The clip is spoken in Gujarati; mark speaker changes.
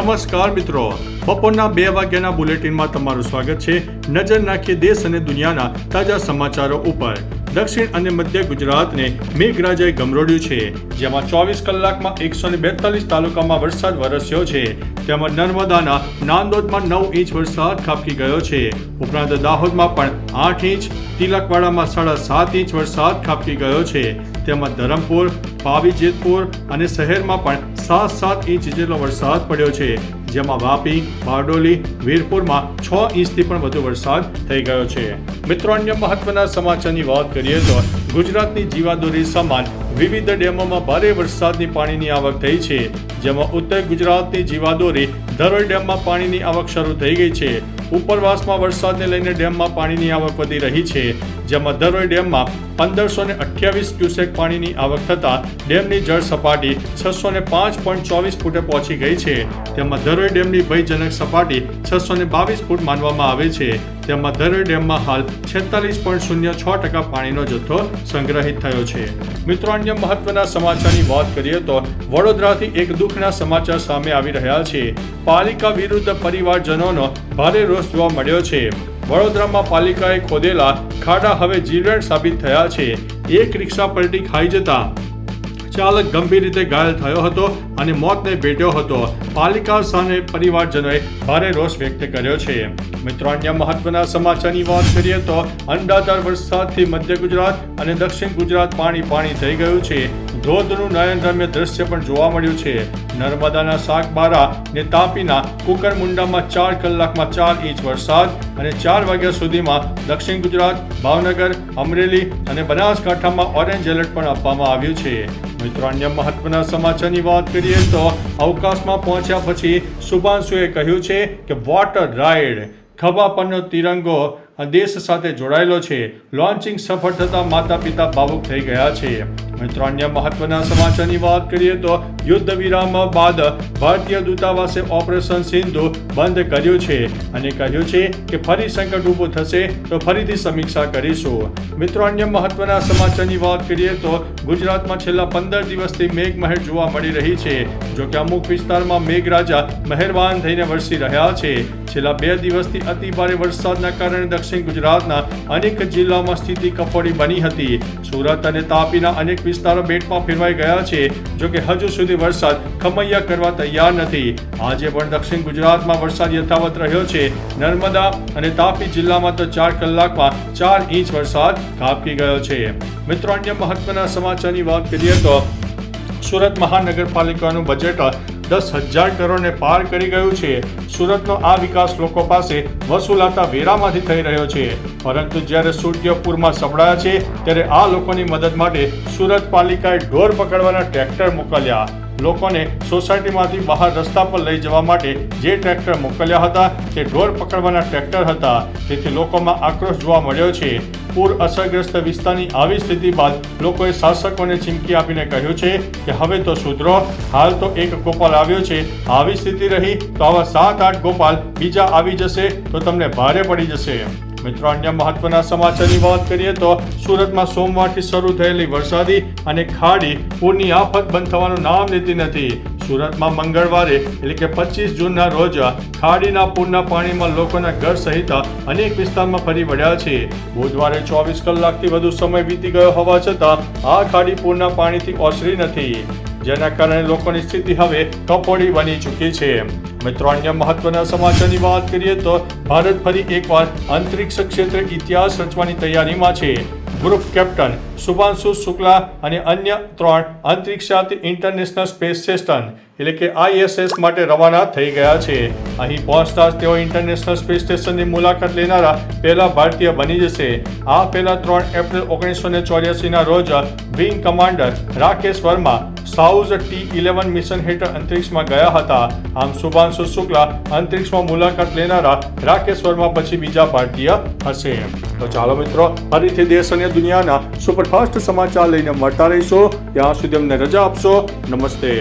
Speaker 1: નમસ્કાર મિત્રો. બપોરના બે વાગ્યાના બુલેટિનમાં તમારું સ્વાગત છે. નજર નાખીએ દેશ અને દુનિયાના તાજા સમાચારો ઉપર. દક્ષિણ અને મધ્ય ગુજરાતને મેઘરાજાએ ગમરોડ્યું છે. જેમાં ચોવીસ કલાકમાં એકસો ને બેતાલીસ તાલુકામાં વરસાદ વરસ્યો છે. તેમજ નર્મદાના નાંદોદમાં નવ ઇંચ વરસાદ ખાબકી ગયો છે. ઉપરાંત દાહોદમાં પણ આઠ ઇંચ, તિલકવાડામાં સાડા સાત ઇંચ વરસાદ ખાબકી ગયો છે. તેમજ ધરમપુર, પાવી જેતપુર અને શહેરમાં પણ સાત સાત ઇંચ જેટલો વરસાદ પડ્યો છે, જેમાં વાપી, બારડોલી, વીરપુરમાં છ ઇંચથી પણ વધુ વરસાદ થઈ ગયો છે. મિત્રો, અન્ય મહત્વના સમાચારની વાત કરીએ તો ગુજરાતની જીવાદોરી સમાન વિવિધ ડેમોમાં ભારે વરસાદની પાણીની આવક થઈ છે, જેમાં ઉત્તર ગુજરાતની જીવાદોરી ધરોઈ ડેમમાં પાણીની આવક શરૂ થઈ ગઈ છે. ઉપરવાસમાં વરસાદને લઈને ડેમમાં પાણીની આવક વધી રહી છે. જેમાં ધરોઈ ડેમમાં પંદરસો ને અઠ્યાવીસ ક્યુસેક પાણીની આવક થતાં ડેમની જળ સપાટી છસો ને પાંચ પોઈન્ટ ચોવીસ ફૂટે પહોંચી ગઈ છે. તેમાં દરોઈ ડેમની ભયજનક સપાટી છસો ને બાવીસ ફૂટ માનવામાં આવે છે. તેમાં ધરોઈ ડેમમાં હાલ છેતાલીસ પોઈન્ટ શૂન્ય છ ટકા પાણીનો જથ્થો સંગ્રહિત થયો છે. મિત્રો, અન્ય મહત્વના સમાચારની વાત કરીએ તો વડોદરાથી એક દુઃખના સમાચાર સામે આવી રહ્યા છે. પાલિકા વિરુદ્ધ પરિવારજનોનો ભારે રોષ જોવા મળ્યો છે. વડોદરામાં પાલિકાએ ખોદેલા ખાડા હવે જીવલેણ સાબિત થયા છે. એક રિક્ષા પલટી ખાઈ જતા ચાલક ગંભીર રીતે ઘાયલ થયો હતો અને મોતને ભેટ્યો હતો. પાલિકા સામે પરિવારજનોએ ભારે રોષ વ્યક્ત કર્યો છે. મિત્રો અન્ય મહત્વના સમાચારની વાત કરીએ તો અંડાધાર વરસાદથી મધ્ય ગુજરાત અને દક્ષિણ ગુજરાત પાણી પાણી થઈ ગયું છે. ધોધનું નયનરમ્ય દ્રશ્ય પણ જોવા મળ્યું છે. નર્મદાના શાકબારા ને તાપીના કુકરમુંડામાં ચાર કલાકમાં ચાર ઇંચ વરસાદ અને ચાર વાગ્યા સુધીમાં દક્ષિણ ગુજરાત, ભાવનગર, અમરેલી અને બનાસકાંઠામાં ઓરેન્જ એલર્ટ પણ આપવામાં આવ્યું છે. મિત્રો અન્ય મહત્વના સમાચારની વાત કરીએ તો અવકાશમાં પહોંચ્યા પછી સુભાંશુએ કહ્યું છે કે વોટર રાઇડ ખભા પરનો તિરંગો દેશ સાથે જોડાયેલો છે. લોન્ચિંગ સફળ થતાં માતા પિતા ભાવુક થઈ ગયા છે. મિત્રો અન્ય મહત્વના સમાચારની વાત કરીએ તો યુદ્ધ વિરામ બાદ ભારતીય દૂતાવાસે ઓપરેશન સિંધુ બંધ કર્યું છે અને કહ્યું છે કે ફરી સંકટ ઊભું થશે તો ફરીથી સમીક્ષા કરીશું. મિત્રો અન્ય મહત્વના સમાચારની વાત કરીએ તો ગુજરાતમાં છેલ્લા પંદર દિવસથી મેઘમહેર જોવા મળી રહી છે. જો અમુક વિસ્તારમાં મેઘરાજા મહેરબાન થઈને વરસી રહ્યા છે. છેલ્લા બે દિવસથી અતિ ભારે વરસાદના કારણે દક્ષિણ ગુજરાતના અનેક જિલ્લામાં સ્થિતિ કફોડી બની હતી. સુરત અને તાપીના અનેક વિસ્તારો બેટમાં ફેરવાઈ ગયા છે, જો હજુ સુધી વરસાદ ખમૈયા કરવા તૈયાર નથી. આજે પણ દક્ષિણ ગુજરાતમાં વરસાદ યથાવત રહ્યો છે. નર્મદા અને તાપી જિલ્લામાં તો ચાર કલાકમાં ચાર ઇંચ વરસાદ કાપકી ગયો છે. મિત્રો, અન્ય મહત્વના સમાચારની વાત કરીએ તો સુરત મહાનગરપાલિકાનું બજેટ દસ હજાર કરોડને પાર કરી ગયું છે. સુરતનો આ વિકાસ લોકો પાસે વસૂલાતા વેરામાંથી થઈ રહ્યો છે. પરંતુ જ્યારે સૂર્યપુરમાં સંભળાયા છે, ત્યારે આ લોકોની મદદ માટે સુરત પાલિકાએ ઢોર પકડવાના ટ્રેક્ટર મોકલ્યા. લોકોને સોસાયટીમાંથી બહાર રસ્તા પર લઈ જવા માટે જે ટ્રેક્ટર મોકલ્યા હતા, તે ઢોર પકડવાના ટ્રેક્ટર હતા. તેથી લોકોમાં આક્રોશ જોવા મળ્યો છે. પૂર અસરગ્રસ્ત વિસ્તારની આવી સ્થિતિ બાદ લોકોએ શાસકોને ચીમકી આપીને કહ્યું છે કે હવે તો સુધરો. હાલ તો એક ગોપાલ આવ્યો છે. આવી સ્થિતિ રહી તો આવા સાત આઠ ગોપાલ બીજા આવી જશે તો તમને ભારે પડી જશે. મિત્રો, અન્ય મહત્વના સમાચારની વાત કરીએ તો સુરતમાં સોમવારથી શરૂ થયેલી વરસાદી અને ખાડી પૂરની આફત બંધ થવાનું નામ લેતી નથી. સુરતમાં મંગળવારે એટલે કે પચીસ જૂનના રોજ ખાડીના પૂરના પાણીમાં લોકોના ઘર સહિત અનેક વિસ્તારમાં ફરી વળ્યા છે. બુધવારે ચોવીસ કલાકથી વધુ સમય વીતી ગયો હોવા છતાં આ ખાડી પૂરના પાણીથી ઓસરી નથી. જેના કારણે લોકોની સ્થિતિ હવે કપોડી બની ચૂકી છે. મિત્રો, અન્ય મહત્વના સમાચારની વાત કરીએ તો ભારત ફરી એકવાર અંતરિક્ષ ક્ષેત્રે ઇતિહાસ રચવાની તૈયારીમાં છે. ગ્રુપ કેપ્ટન શુભાંશુ શુક્લા અને અન્ય ત્રણ અંતરિક્ષયાત્રી ઇન્ટરનેશનલ સ્પેસ સ્ટેશન એટલે કે આઈએસએસ માટે રવાના થઈ ગયા છે. અહીં પહોંચતા જ તેઓ ઇન્ટરનેશનલ સ્પેસ સ્ટેશનની મુલાકાત લેનારા પહેલા ભારતીય બની જશે. આ પહેલા ત્રણ એપ્રિલ ઓગણીસો ને ચોર્યાસીના રોજ wing commander Rakesh Verma Soyuz T eleven mission હેઠળ અંતરિક્ષમાં ગયા હતા. આમ શુભાંશુ શુક્લા અંતરિક્ષમાં મુલાકાત લેનારા રાકેશ વર્મા પછી બીજા ભારતીય હશે. તો ચાલો મિત્રો, ફરીથી દેશ અને દુનિયાના સુપરફાસ્ટ સમાચાર લઈને મળતા રહીશો. ત્યાં સુધી અમને રજા આપશો. નમસ્તે.